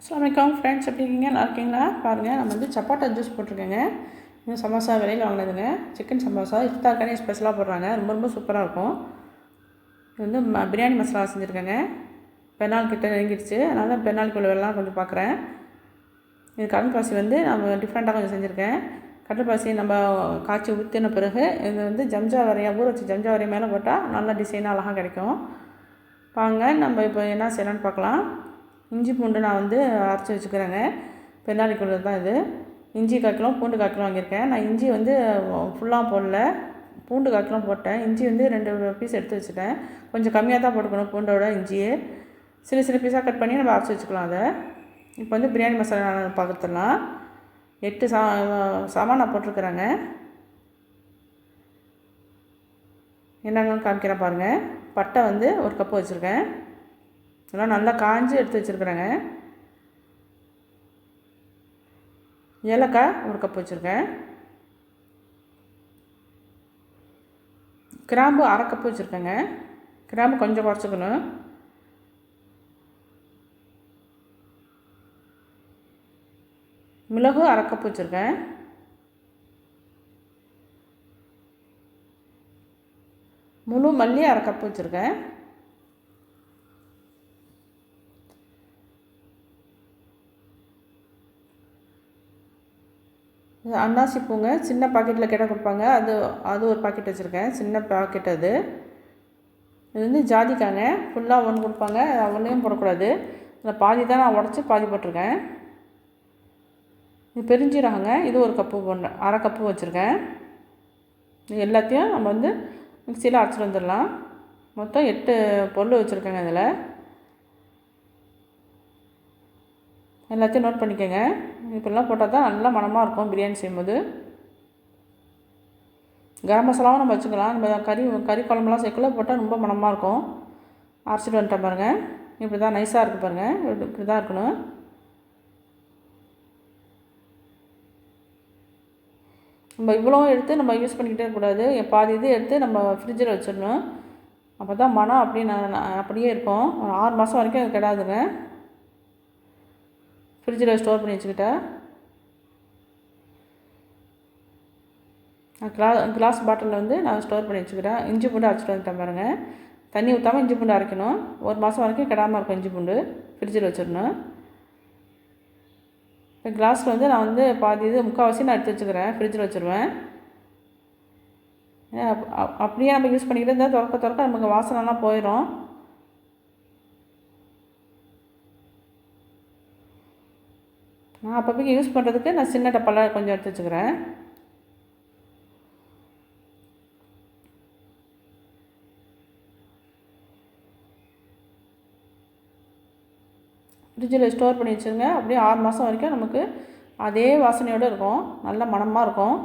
அஸ்லாம் வலைக்கம் ஃப்ரெண்ட்ஸ் எப்படி இருக்கீங்க? நல்லா இருக்கீங்களா? பாருங்கள் நம்ம வந்து சப்பாட்டா ஜூஸ் போட்டிருக்கேங்க. இந்த சமோசா வெளியில் வாங்கினதுங்க. சிக்கன் சமோசா இஃப்தார்க்கானே ஸ்பெஷலாக போடுறாங்க. ரொம்ப ரொம்ப சூப்பராக இருக்கும். இது வந்து ம பிரியாணி மசாலா செஞ்சுருக்கேங்க. பெருநாள் கிட்ட நெருங்கிடுச்சு. அதனால் பெருநாளுக்கு உள்ளவெல்லாம் கொஞ்சம் பார்க்குறேன். இது கடல் பாசி வந்து நம்ம டிஃப்ரெண்ட்டாக கொஞ்சம் செஞ்சுருக்கேன். கடல் பாசி நம்ம காய்ச்சி ஊற்றின பிறகு இது வந்து ஜம்ஜா வரையா ஊற வச்சு ஜம்ஜா வரைய மேலே போட்டால் நல்லா டிசைனாக அழகாக கிடைக்கும். வாங்க நம்ம இப்போ என்ன செய்யலான்னு பார்க்கலாம். இஞ்சி பூண்டு நான் வந்து அரைச்சி வச்சுக்கிறேங்க. பெருநாளைக்குள்ளது தான் இது. இஞ்சி காய்க்கலாம் பூண்டு காய்க்கலாம் வாங்கியிருக்கேன். நான் இஞ்சி வந்து ஃபுல்லாக போடல. பூண்டு காய்க்கலாம் போட்டேன். இஞ்சி வந்து ரெண்டு பீஸ் எடுத்து வச்சுட்டேன். கொஞ்சம் கம்மியாக தான் போட்டுக்கணும் பூண்டோட இஞ்சியே. சிறு சிறு பீஸாக கட் பண்ணி நம்ம அரைச்சி வச்சுக்கலாம் அதை. இப்போ வந்து பிரியாணி மசாலா பார்த்துடலாம் எட்டு சா சாமான் நான் போட்டிருக்கிறேங்க. என்னென்னு காமிக்கிறேன் பாருங்கள் பட்டை வந்து ஒரு கப்பு வச்சுருக்கேன். இதெல்லாம் நல்லா காஞ்சி எடுத்து வச்சுருக்குறேங்க. ஏலக்காய் ஒரு கப் வச்சுருக்கேன். கிராம்பு அரை கப்பு வச்சுருக்கேங்க. கிராம்பு கொஞ்சம் குறைச்சிக்கணும். மிளகு அரை கப் வச்சுருக்கேன். முழு மல்லி அரை கப் வச்சுருக்கேன். அன்னாசி பூங்க சின்ன பாக்கெட்டில் கேட்டால் கொடுப்பாங்க. அது அது ஒரு பாக்கெட் வச்சுருக்கேன். சின்ன பாக்கெட் அது. இது வந்து ஜாதிக்காங்க. ஃபுல்லாக ஒன்று கொடுப்பாங்க. ஒன்றையும் போடக்கூடாது. அதில் பாதி தான் நான் உடச்சி பாதி போட்டிருக்கேன். இது பெருஞ்சீரகங்க. இது ஒரு கப்பு ஒன்று அரை கப்பு வச்சுருக்கேன். இது எல்லாத்தையும் நம்ம வந்து மிக்சியில் அரைச்சிட்டு வந்துடலாம். மொத்தம் எட்டு பொருள் வச்சுருக்கேங்க இதில். எல்லாத்தையும் நோட் பண்ணிக்கோங்க. இப்படிலாம் போட்டால் தான் நல்லா மனமாக இருக்கும் பிரியாணி செய்யும்போது. கரம் மசாலாவும் நம்ம வச்சுக்கலாம். நம்ம கறி கறி குழம்புலாம் சேர்க்கல போட்டால் ரொம்ப மனமாக இருக்கும். அரைச்சிட்டு வந்துட்டேன் பாருங்கள் இப்படி தான் நைஸாக இருக்குது பாருங்கள் இப்படி தான் இருக்கணும். நம்ம இவ்வளோ எடுத்து நம்ம யூஸ் பண்ணிக்கிட்டே இருக்கக்கூடாது. பாதி இது எடுத்து நம்ம ஃப்ரிட்ஜில் வச்சிடணும். அப்போ தான் மனம் அப்படி நான் அப்படியே இருக்கும். ஆறு மாதம் வரைக்கும் அது கிடாதுங்க. ஃப்ரிட்ஜில் ஸ்டோர் பண்ணி வச்சுக்கிட்டேன் கிளா கிளாஸ் பாட்டிலில் வந்து நான் ஸ்டோர் பண்ணி வச்சுக்கிறேன். இஞ்சி பூண்டு அரைச்சிட்டு வந்துட்டேன் பாருங்கள் தண்ணி ஊற்றாமல் இஞ்சி பூண்டு அரைக்கணும். ஒரு மாதம் வரைக்கும் கிடாமல் இருக்கும் இஞ்சி பூண்டு. ஃப்ரிட்ஜில் வச்சிடணும். இப்போ கிளாஸில் வந்து நான் வந்து பாதி இது முக்கால்வாசி நான் எடுத்து வச்சுக்கிறேன். ஃப்ரிட்ஜில் வச்சுருவேன். அப்படியே நம்ம யூஸ் பண்ணிக்கிட்டு இருந்தால் திறக்க திறக்க நமக்கு வாசனைலாம் போயிடும் நான் அப்பப்போ யூஸ் பண்ணுறதுக்கு நான் சின்ன டப்பாலாம் கொஞ்சம் எடுத்து வச்சுக்கிறேன். ஃப்ரிட்ஜில் ஸ்டோர் பண்ணி வச்சுருங்க. அப்படியே ஆறு மாதம் வரைக்கும் நமக்கு அதே வாசனையோடு இருக்கும். நல்ல மணமாக இருக்கும்.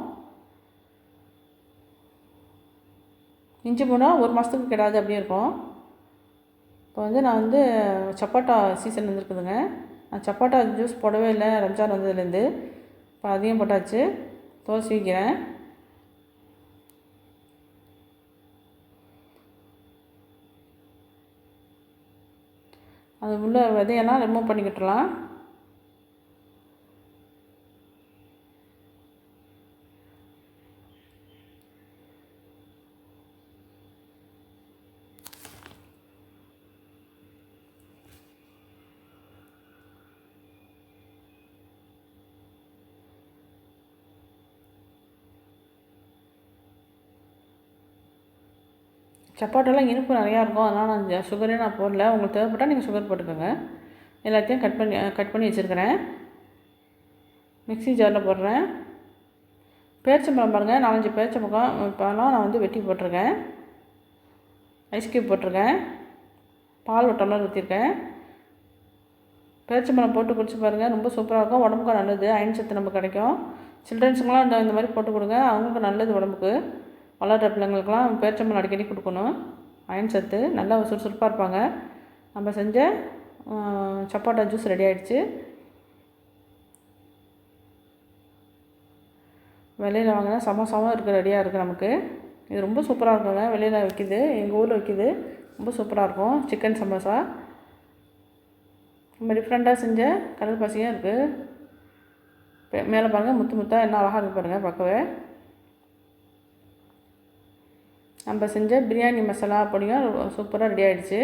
இஞ்சி போனால் ஒரு மாதத்துக்கு கிடாது அப்படியே இருக்கும். இப்போ வந்து நான் வந்து சப்போட்டா சீசன் வந்துருக்குதுங்க. நான் சப்போட்டா ஜூஸ் போடவே இல்லை. ரம்ஜான் வந்ததுலேருந்து. இப்போ அதையும் போட்டாச்சு. தோசை வைக்கிறேன் அது உள்ள விதையெல்லாம் ரிமூவ் பண்ணிக்கிட்டுலாம் சப்பாட்டெல்லாம் இனிப்பு நிறையா இருக்கும் அதனால் நான் சுகரே நான் போடல. உங்களுக்கு தேவைப்பட்டால் நீங்கள் சுகர் போட்டுக்கோங்க. எல்லாத்தையும் கட் பண்ணி கட் பண்ணி வச்சுருக்கிறேன். மிக்ஸி ஜாரில் போடுறேன். பேரிச்சம்பழம் பாருங்கள் நாலஞ்சு பேரிச்சம்பழம் பழம் நான் வந்து வெட்டி போட்டிருக்கேன். ஐஸ் போட்டிருக்கேன். பால் ஒரு டம்ளர் ஊற்றிருக்கேன் பேரிச்சம்பழம் போட்டு குடிச்சு பாருங்கள் ரொம்ப சூப்பராக இருக்கும். உடம்புக்கும் நல்லது. அயன் சத்து நமக்கு கிடைக்கும். சில்ட்ரன்ஸுங்களாம் இந்த இந்த மாதிரி போட்டு கொடுங்க. அவங்களுக்கு நல்லது உடம்புக்கு. வளர்கிற பிள்ளைங்களுக்கெல்லாம் பேரிச்சம்பழம் அடிக்கடி கொடுக்கணும். அயன் சத்து நல்லா சுறுசுறுப்பாக இருப்பாங்க. நம்ம செஞ்ச சப்பாட்டா ஜூஸ் ரெடி ஆகிடுச்சு வெளியில் வாங்கினா சமோசாவும் இருக்குது ரெடியாக இருக்குது நமக்கு. இது ரொம்ப சூப்பராக இருக்குங்க. வெளியில் விற்கிது எங்கள் ஊரில் விற்கிது ரொம்ப சூப்பராக இருக்கும். சிக்கன் சமோசா. ரொம்ப டிஃப்ரெண்ட்டாக செஞ்ச கடல் பசியும் இருக்குது மேலே பாருங்கள் முத்து முத்தாக என்ன அழகாக இருக்குது பாருங்கள் பார்க்கவே. நம்ம செஞ்ச பிரியாணி மசாலா பொடியும் சூப்பராக ரெடி ஆகிடுச்சு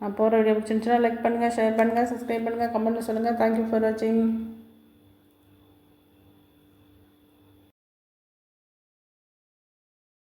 நான் போகிற வீடியோ பிடிச்சிருந்துச்சுன்னா லைக் பண்ணுங்கள் ஷேர் பண்ணுங்கள் சப்ஸ்கிரைப் பண்ணுங்கள் கமெண்ட்டில் சொல்லுங்கள் தேங்க்யூ ஃபார் வாட்சிங்